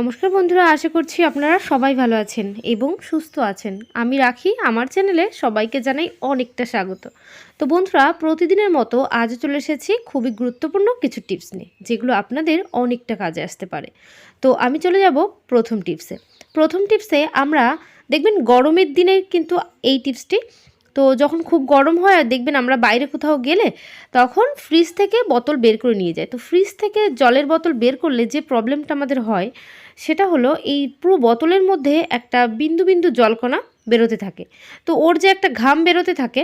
নমস্কার বন্ধুরা, আশা করছি আপনারা সবাই ভালো আছেন এবং সুস্থ আছেন। আমি রাখি, আমার চ্যানেলে সবাইকে জানাই অনেকটা স্বাগত। তো বন্ধুরা, প্রতিদিনের মতো আজ চলে এসেছি খুবই গুরুত্বপূর্ণ কিছু টিপস নিয়ে, যেগুলো আপনাদের অনেকটা কাজে আসতে পারে। তো আমি চলে যাব প্রথম টিপসে। প্রথম টিপসে আমরা দেখবেন গরমের দিনে কিন্তু এই টিপসটি তো যখন খুব গরম হয় আর দেখবেন আমরা বাইরে কোথাও গেলে তখন ফ্রিজ থেকে বোতল বের করে নিয়ে যায়। তো ফ্রিজ থেকে জলের বোতল বের করলে যে প্রবলেমটা আমাদের হয়, সেটা হলো এই পুরো বোতলের মধ্যে একটা বিন্দু বিন্দু জলকণা বেরোতে থাকে। তো ওর যে একটা ঘাম বেরোতে থাকে,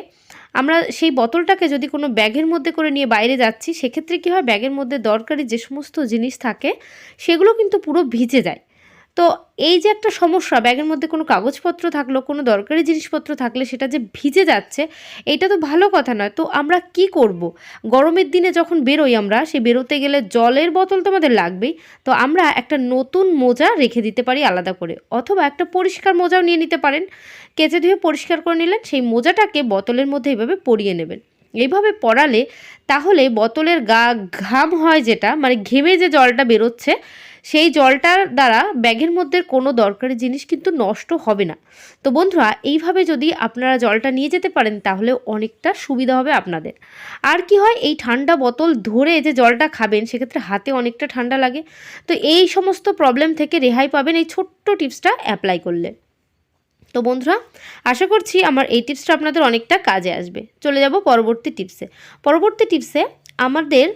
আমরা সেই বোতলটাকে যদি কোনো ব্যাগের মধ্যে করে নিয়ে বাইরে যাচ্ছি, সেক্ষেত্রে কী হয়, ব্যাগের মধ্যে দরকারি যে সমস্ত জিনিস থাকে, সেগুলো কিন্তু পুরো ভিজে যায়। তো এই যে একটা সমস্যা, ব্যাগের মধ্যে কোনো কাগজপত্র থাকল, কোনো দরকারি জিনিসপত্র থাকলে সেটা যে ভিজে যাচ্ছে, এটা তো ভালো কথা নয়। তো আমরা কি করব। গরমের দিনে যখন বেরোই আমরা সে বেরোতে গেলে জলের বোতল তো আমাদের লাগবেই, তো আমরা একটা নতুন মোজা রেখে দিতে পারি আলাদা করে। অথবা একটা পরিষ্কার মোজাও নিয়ে নিতে পারেন। কেচে ধুয়ে পরিষ্কার করে নিলেন, সেই মোজাটাকে বোতলের মধ্যে এইভাবে পরিয়ে নেবেন। এইভাবে পড়ালে তাহলে বোতলের গা ঘাম হয় যেটা মানে ঘেমে যে জলটা বেরোচ্ছে সেই জলটার দ্বারা ব্যাগের মধ্যে কোনো দরকারি জিনিস কিন্তু নষ্ট হবে না। তো বন্ধুরা, এইভাবে যদি আপনারা জলটা নিয়ে যেতে পারেন, তাহলে অনেকটা সুবিধা হবে আপনাদের। আর কি হয়, এই ঠান্ডা বোতল ধরে যে জলটা খাবেন, সেক্ষেত্রে হাতে অনেকটা ঠান্ডা লাগে। তো এই সমস্ত প্রবলেম থেকে রেহাই পাবেন এই ছোট্ট টিপসটা অ্যাপ্লাই করলে। তো বন্ধুরা, আশা করছি আমার এই টিপসটা আপনাদের অনেকটা কাজে আসবে। চলে যাব পরবর্তী টিপসে। পরবর্তী টিপসে আমাদের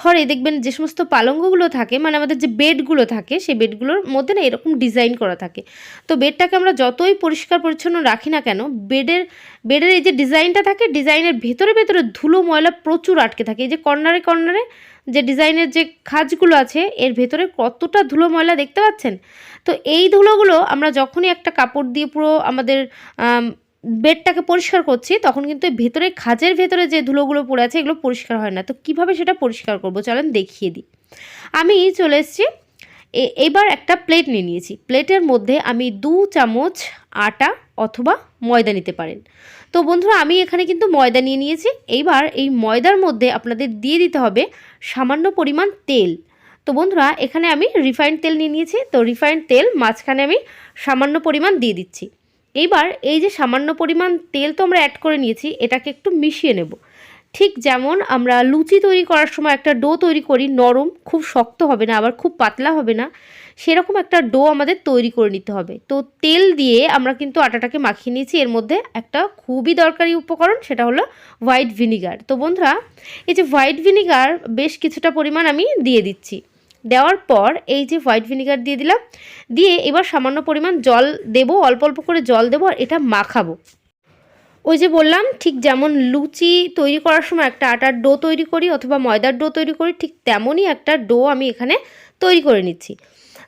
ঘরে দেখবেন যে সমস্ত পালঙ্গগুলো থাকে মানে আমাদের যে বেডগুলো থাকে, সেই বেডগুলোর মধ্যে না এরকম ডিজাইন করা থাকে। তো বেডটাকে আমরা যতই পরিষ্কার পরিচ্ছন্ন রাখি না কেন, বেডের বেডের এই যে ডিজাইনটা থাকে, ডিজাইনের ভেতরে ভেতরে ধুলো ময়লা প্রচুর আটকে থাকে। এই যে কর্নারে কর্নারে যে ডিজাইনের যে খাজগুলো আছে, এর ভেতরে কতটা ধুলো ময়লা দেখতে পাচ্ছেন? তো এই ধুলোগুলো আমরা যখনই একটা কাপড় দিয়ে পুরো আমাদের বেডটাকে পরিষ্কার করছি, তখন কিন্তু ভেতরে, খাজের ভেতরে যে ধুলোগুলো পড়ে আছে, এগুলো পরিষ্কার হয় না। তো কীভাবে সেটা পরিষ্কার করব চলেন দেখিয়ে দিই। আমি চলে এসেছি এবার একটা প্লেট নিয়ে নিয়েছি। প্লেটের মধ্যে আমি দু চামচ আটা অথবা ময়দা নিতে পারেন। তো বন্ধুরা, আমি এখানে কিন্তু ময়দা নিয়ে নিয়েছি। এইবার এই ময়দার মধ্যে আপনাদের দিয়ে দিতে হবে সামান্য পরিমাণ তেল। তো বন্ধুরা, এখানে আমি রিফাইন্ড তেল নিয়ে নিয়েছি। তো রিফাইন্ড তেল, মাঝখানে আমি সামান্য পরিমাণ দিয়ে দিচ্ছি। এইবার এই যে সামান্য পরিমাণ তেল তো আমরা অ্যাড করে নিয়েছি, এটাকে একটু মিশিয়ে নেব। ঠিক যেমন আমরা লুচি তৈরি করার সময় একটা ডো তৈরি করি, নরম, খুব শক্ত হবে না, আবার খুব পাতলা হবে না, সেরকম একটা ডো আমাদের তৈরি করে নিতে হবে। তো তেল দিয়ে আমরা কিন্তু আটাটাকে মাখিয়ে নিয়েছি, এর মধ্যে একটা খুবই দরকারি উপকরণ, সেটা হলো হোয়াইট ভিনিগার তো বন্ধুরা, এই যে হোয়াইট ভিনিগার বেশ কিছুটা পরিমাণ আমি দিয়ে দিচ্ছি। দেওয়ার পর এই যে হোয়াইট ভিনিগার দিয়ে দিলাম, দিয়ে এবার সামান্য পরিমাণ জল দেব, অল্প অল্প করে জল দেবো আর এটা মাখাবো। ওই যে বললাম, ঠিক যেমন লুচি তৈরি করার সময় একটা আটার ডো তৈরি করি অথবা ময়দার ডো তৈরি করি, ঠিক তেমনই একটা ডো আমি এখানে তৈরি করে নিচ্ছি।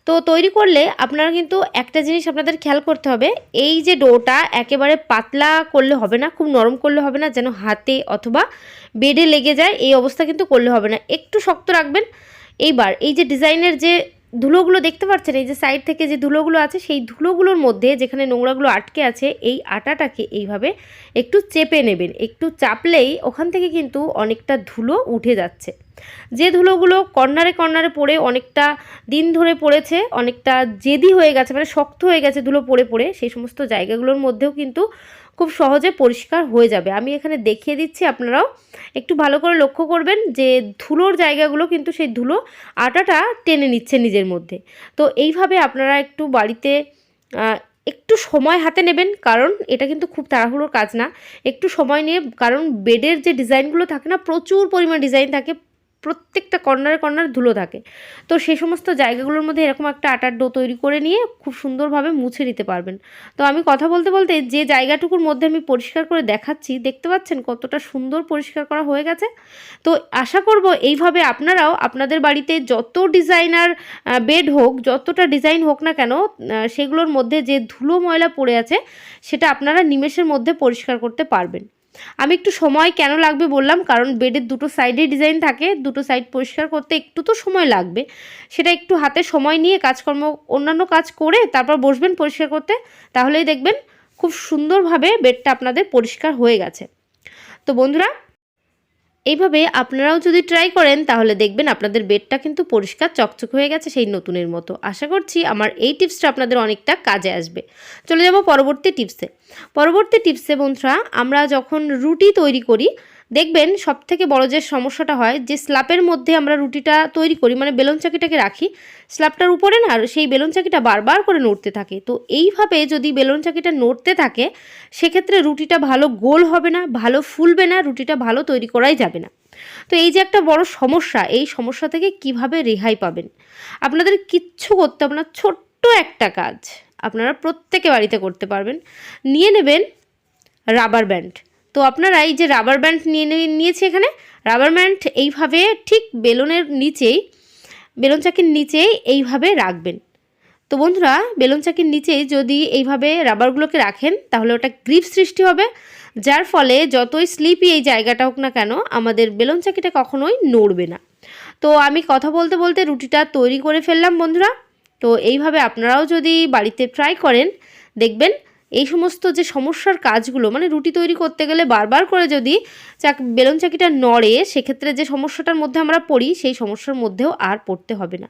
তো তৈরি করলে আপনারা কিন্তু একটা জিনিস আপনাদের খেয়াল করতে হবে, এই যে ডোটা একেবারে পাতলা করলে হবে না, খুব নরম করলে হবে না, যেন হাতে অথবা বেডে লেগে যায়, এই অবস্থা কিন্তু করলে হবে না। একটু শক্ত রাখবেন এইবার এই যে ডিজাইনের যে ধুলোগুলো দেখতে পাচ্ছেন, এই যে সাইড থেকে যে ধুলোগুলো আছে, সেই ধুলোগুলোর মধ্যে যেখানে নোংরাগুলো আটকে আছে, এই আটাটাকে এইভাবে একটু চেপে নেবেন। একটু চাপলেই ওখান থেকে কিন্তু অনেকটা ধুলো উঠে যাচ্ছে। যে ধুলোগুলো কর্নারে কর্নারে পড়ে অনেকটা দিন ধরে পড়েছে, অনেকটা জেদি হয়ে গেছে মানে শক্ত হয়ে গেছে ধুলো পড়ে পড়ে, সেই সমস্ত জায়গাগুলোর মধ্যেও কিন্তু খুব সহজে পরিষ্কার হয়ে যাবে। আমি এখানে দেখিয়ে দিচ্ছি আপনারাও। একটু ভালো করে লক্ষ্য করবেন যে ধুলোর জায়গাগুলো কিন্তু সেই ধুলো আটাটা টেনে নিচ্ছে নিজের মধ্যে। তো এইভাবে আপনারা একটু বাড়িতে একটু সময় হাতে নেবেন, কারণ এটা কিন্তু খুব তাড়াহুড়োর কাজ না। একটু সময় নিয়ে, কারণ বেডের যে ডিজাইনগুলো থাকে না, প্রচুর পরিমাণ ডিজাইন থাকে প্রত্যেকটা কর্নারে কর্নার ধুলো থাকে। তো সেই সমস্ত জায়গাগুলোর মধ্যে এরকম একটা আটার ডো তৈরি করে নিয়ে খুব সুন্দরভাবে মুছে নিতে পারবেন। তো আমি কথা বলতে বলতে যে জায়গাটুকুর মধ্যে আমি পরিষ্কার করে দেখাচ্ছি, দেখতে পাচ্ছেন কতটা সুন্দর পরিষ্কার করা হয়ে গেছে। তো আশা করব এইভাবে আপনারাও আপনাদের বাড়িতে যত ডিজাইনার বেড হোক, যতটা ডিজাইন হোক না কেন সেগুলোর মধ্যে যে ধুলো ময়লা পড়ে আছে, সেটা আপনারা নিমেষের মধ্যে পরিষ্কার করতে পারবেন। আমি একটু সময় কেন লাগবে বললাম, কারণ বেডের দুটো সাইডে ডিজাইন থাকে, দুটো সাইড পরিষ্কার করতে একটু তো সময় লাগবে। সেটা একটু হাতে সময় নিয়ে কাজকর্ম, অন্যান্য কাজ করে তারপর বসবেন পরিষ্কার করতে, তাহলেই দেখবেন খুব সুন্দরভাবে বেডটা আপনাদের পরিষ্কার হয়ে গেছে। তো বন্ধুরা এইভাবে আপনারাও যদি ট্রাই করেন, তাহলে দেখবেন আপনাদের বেডটা কিন্তু পরিষ্কার চকচক হয়ে গেছে সেই নতুনের মতো। আশা করছি আমার এই টিপসটা আপনাদের অনেকটা কাজে আসবে। চলে যাব পরবর্তী টিপসে পরবর্তী টিপসে বন্ধুরা, আমরা যখন রুটি তৈরি করি দেখবেন সব থেকে বড় যে সমস্যাটা হয়, যে স্ল্যাপের মধ্যে আমরা রুটিটা তৈরি করি মানে বেলন চাকিটাকে রাখি, স্ল্যাপটার উপরে না সেই বেলন চাকিটা বারবার করে নড়তে থাকে। তো এইভাবে যদি বেলন চাকিটা নড়তে থাকে, সেক্ষেত্রে রুটিটা ভালো গোল হবে না, ভালো ফুলবে না, রুটিটা ভালো তৈরি করাই যাবে না। তো এই যে একটা বড় সমস্যা, এই সমস্যা থেকে কীভাবে রেহাই পাবেন? আপনাদের কিচ্ছু করতে না, ছোট্ট একটা কাজ আপনারা প্রত্যেকে বাড়িতে করতে পারবেন। নিয়ে নেবেন রাবার ব্যান্ড। তো আপনারা এই যে রাবার ব্যান্ড নিয়ে নিয়েছি এখানে রাবার ব্যান্ড এইভাবে ঠিক বেলুনের নিচেই, বেলুন চাকির নিচেই এইভাবে রাখবেন। তো বন্ধুরা, বেলুন চাকির নিচেই যদি এইভাবে রাবারগুলোকে রাখেন, তাহলে ওটা গ্রিপ সৃষ্টি হবে, যার ফলে যতই স্লিপি এই জায়গাটা হোক না কেন, আমাদের বেলুন চাকিটা কখনোই নড়বে না। তো আমি কথা বলতে বলতে রুটিটা তৈরি করে ফেললাম বন্ধুরা। তো এইভাবে আপনারাও যদি বাড়িতে ট্রাই করেন, দেখবেন এই সমস্ত যে সমস্যার কাজগুলো মানে রুটি তৈরি করতে গেলে বারবার করে যদি চাক, বেলুন চাকিটা নড়ে, সেক্ষেত্রে যে সমস্যাটার মধ্যে আমরা পড়ি, সেই সমস্যার মধ্যেও আর পড়তে হবে না।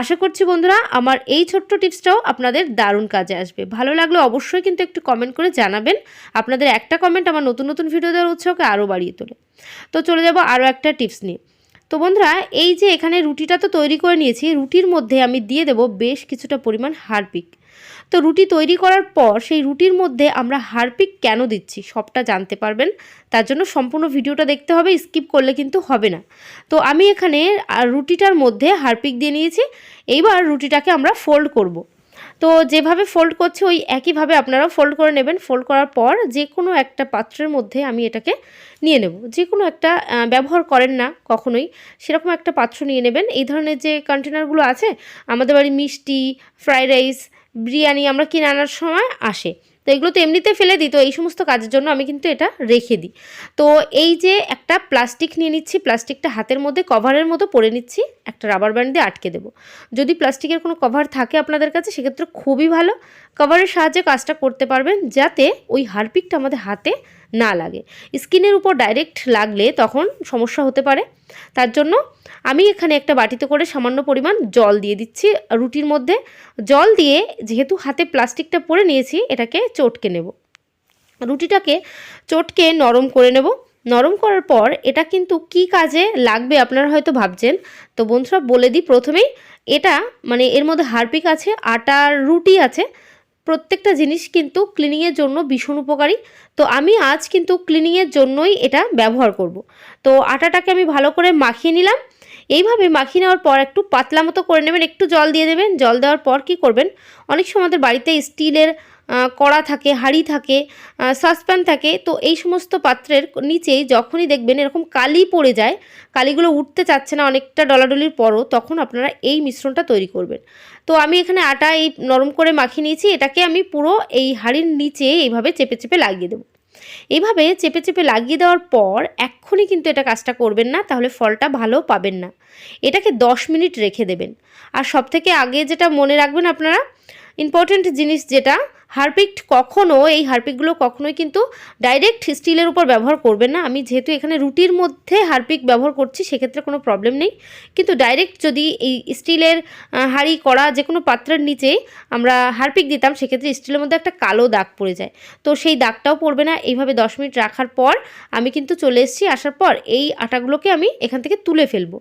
আশা করছি বন্ধুরা, আমার এই ছোট্ট টিপসটাও আপনাদের দারুণ কাজে আসবে। ভালো লাগলে অবশ্যই কিন্তু একটু কমেন্ট করে জানাবেন। আপনাদের একটা কমেন্ট আমার নতুন নতুন ভিডিও দেওয়ার উৎসাহকে আরও বাড়িয়ে তোলে। তো চলে যাব আরও একটা টিপস নিয়ে। তো বন্ধুরা, এই যে এখানে রুটিটা তো তৈরি করে নিয়েছি, রুটির মধ্যে আমি দিয়ে দেব বেশ কিছুটা পরিমাণ হারপিক। তো রুটি তৈরি করার পর সেই রুটির মধ্যে আমরা হারপিক কেন দিচ্ছি সবটা জানতে পারবেন তার জন্য সম্পূর্ণ ভিডিওটা দেখতে হবে, স্কিপ করলে কিন্তু হবে না তো আমি এখানে রুটিটার মধ্যে হারপিক দিয়ে নিয়েছি, এইবার রুটিটাকে আমরা ফোল্ড করব। তো যেভাবে ফোল্ড করছি, ওই একইভাবে আপনারাও ফোল্ড করে নেবেন। ফোল্ড করার পর যে কোনো একটা পাত্রের মধ্যে আমি এটাকে নিয়ে নেব। যে কোনো একটা ব্যবহার করেন না কখনোই, সেরকম একটা পাত্র নিয়ে নেবেন। এই ধরনের যে কন্টেনারগুলো আছে, আমাদের বাড়ি মিষ্টি ফ্রাইড রাইস বিরিয়ানি আমরা কিনে আনার সময় আসে। তো এগুলো তো এমনিতে ফেলে দিই, তো এই সমস্ত কাজের জন্য আমি কিন্তু এটা রেখে দিই। তো এই যে একটা প্লাস্টিক নিয়ে নিচ্ছি, প্লাস্টিকটা হাতের মধ্যে, কভারের মতো পরে নিচ্ছি, একটা রাবার ব্যান্ড দিয়ে আটকে দেবো। যদি প্লাস্টিকের কোনো কভার থাকে আপনাদের কাছে, সেক্ষেত্রে খুবই ভালো। কভারের সাহায্যে কাজটা করতে পারবেন, যাতে ওই হারপিকটা আমাদের হাতে না লাগে। স্কিনের উপর ডাইরেক্ট লাগলে তখন সমস্যা হতে পারে। তার জন্য আমি এখানে একটা বাটিতে করে সামান্য পরিমাণ জল দিয়ে দিচ্ছি। রুটির মধ্যে জল দিয়ে যেহেতু হাতে প্লাস্টিকটা পরে নিয়েছি, এটাকে চটকে নেব। রুটিটাকে চটকে নরম করে নেব। নরম করার পর এটা কিন্তু কি কাজে লাগবে আপনারা হয়তো ভাবছেন। তো বন্ধুরা বলে দিই প্রথমেই, এটা মানে এর মধ্যে হারপিক আছে আটার রুটি আছে। প্রত্যেকটা জিনিস কিন্তু ক্লিনিংয়ের জন্য ভীষণ উপকারী। তো আমি আজ কিন্তু ক্লিনিংয়ের জন্যই এটা ব্যবহার করব। তো আটাটাকে আমি ভালো করে মাখিয়ে নিলাম। এইভাবে মাখিয়ে নেওয়ার পর একটু পাতলা মতো করে নেবেন, একটু জল দিয়ে দেবেন। জল দেওয়ার পর কি করবেন? অনেক সময় আমাদের বাড়িতে স্টিলের কড়া থাকে, হাঁড়ি থাকে সসপ্যান থাকে, তো এই সমস্ত পাত্রের নিচেই যখনই দেখবেন এরকম কালি পড়ে যায়, কালিগুলো উঠতে চাচ্ছে না, অনেকটা ডলাডলির পরও তখন আপনারা এই মিশ্রণটা তৈরি করবেন। তো আমি এখানে আটা এই নরম করে মাখিয়ে নিয়েছি, এটাকে আমি পুরো এই হাঁড়ির নিচে এইভাবে চেপে চেপে লাগিয়ে দেবো। এইভাবে চেপে চেপে লাগিয়ে দেওয়ার পর এক্ষুনি কিন্তু এটা কাজটা করবেন না, তাহলে ফলটা ভালো পাবেন না। এটাকে দশ মিনিট রেখে দেবেন। আর সব থেকে আগে যেটা মনে রাখবেন আপনারা ইম্পর্ট্যান্ট জিনিস যেটা হারপিক কখনো, এই হারপিকগুলো কখনোই কিন্তু ডাইরেক্ট স্টিলের উপর ব্যবহার করবেন না। আমি যেহেতু এখানে রুটির মধ্যে হারপিক ব্যবহার করছি, সেক্ষেত্রে কোনো প্রবলেম নেই। কিন্তু ডাইরেক্ট যদি এই স্টিলের হাঁড়ি কড়া যে কোনো পাত্রের নিচে আমরা হারপিক দিতাম, সেক্ষেত্রে স্টিলের মধ্যে একটা কালো দাগ পড়ে যায়। তো সেই দাগটাও পড়বে না। এইভাবে দশ মিনিট রাখার পর আমি কিন্তু চলে এসেছি। আসার পর এই আটাগুলোকে আমি এখান থেকে তুলে ফেলব।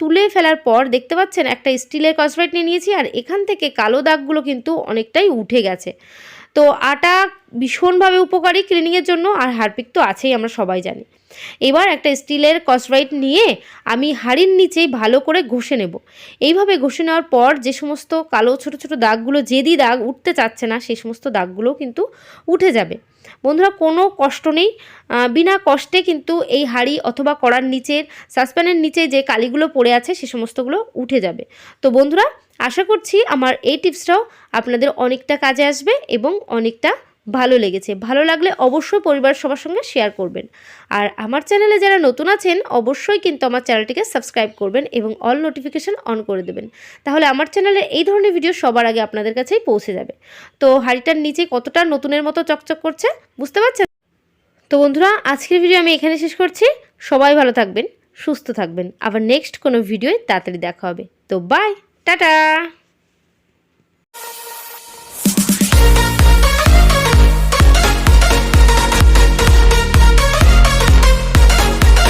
তুলে ফেলার পর দেখতে পাচ্ছেন একটা স্টিলের কসরাইট নিয়ে নিয়েছি, আর এখান থেকে কালো দাগগুলো কিন্তু অনেকটাই উঠে গেছে। তো আটা ভীষণভাবে উপকারী ক্লিনিংয়ের জন্য আর হারপিক তো আছেই আমরা সবাই জানি। এবার একটা স্টিলের কসরাইট নিয়ে আমি হাড়ির নিচেই ভালো করে ঘষে নেব। এইভাবে ঘষে নেওয়ার পর যে সমস্ত কালো ছোট ছোট দাগগুলো, যেদি দাগ উঠতে চাচ্ছে না, সেই সমস্ত দাগগুলো কিন্তু উঠে যাবে। বন্ধুরা, কোনো কষ্ট নেই। বিনা কষ্টে কিন্তু এই হাঁড়ি অথবা কড়ার নিচের সাসপ্যানের নিচে যে কালিগুলো পড়ে আছে, সে সমস্তগুলো উঠে যাবে। তো বন্ধুরা, আশা করছি আমার এই টিপসটাও আপনাদের অনেকটা কাজে আসবে এবং অনেকটা ভালো লেগেছে। ভালো লাগলে অবশ্যই পরিবার সবার সঙ্গে শেয়ার করবেন। আর আমার চ্যানেলে যারা নতুন আছেন, অবশ্যই কিন্তু আমার চ্যানেলটিকে সাবস্ক্রাইব করবেন এবং অল নোটিফিকেশান অন করে দেবেন। তাহলে আমার চ্যানেলে এই ধরনের ভিডিও সবার আগে আপনাদের কাছেই পৌঁছে যাবে। তো হাঁড়িটার নিচে কতটা নতুনের মতো চকচক করছে, বুঝতে পারছেন? তো বন্ধুরা, আজকের ভিডিও আমি এখানে শেষ করছি। সবাই ভালো থাকবেন, সুস্থ থাকবেন। আবার নেক্সট কোনো ভিডিওয় তাড়াতাড়ি দেখা হবে। তো বাই টাটা!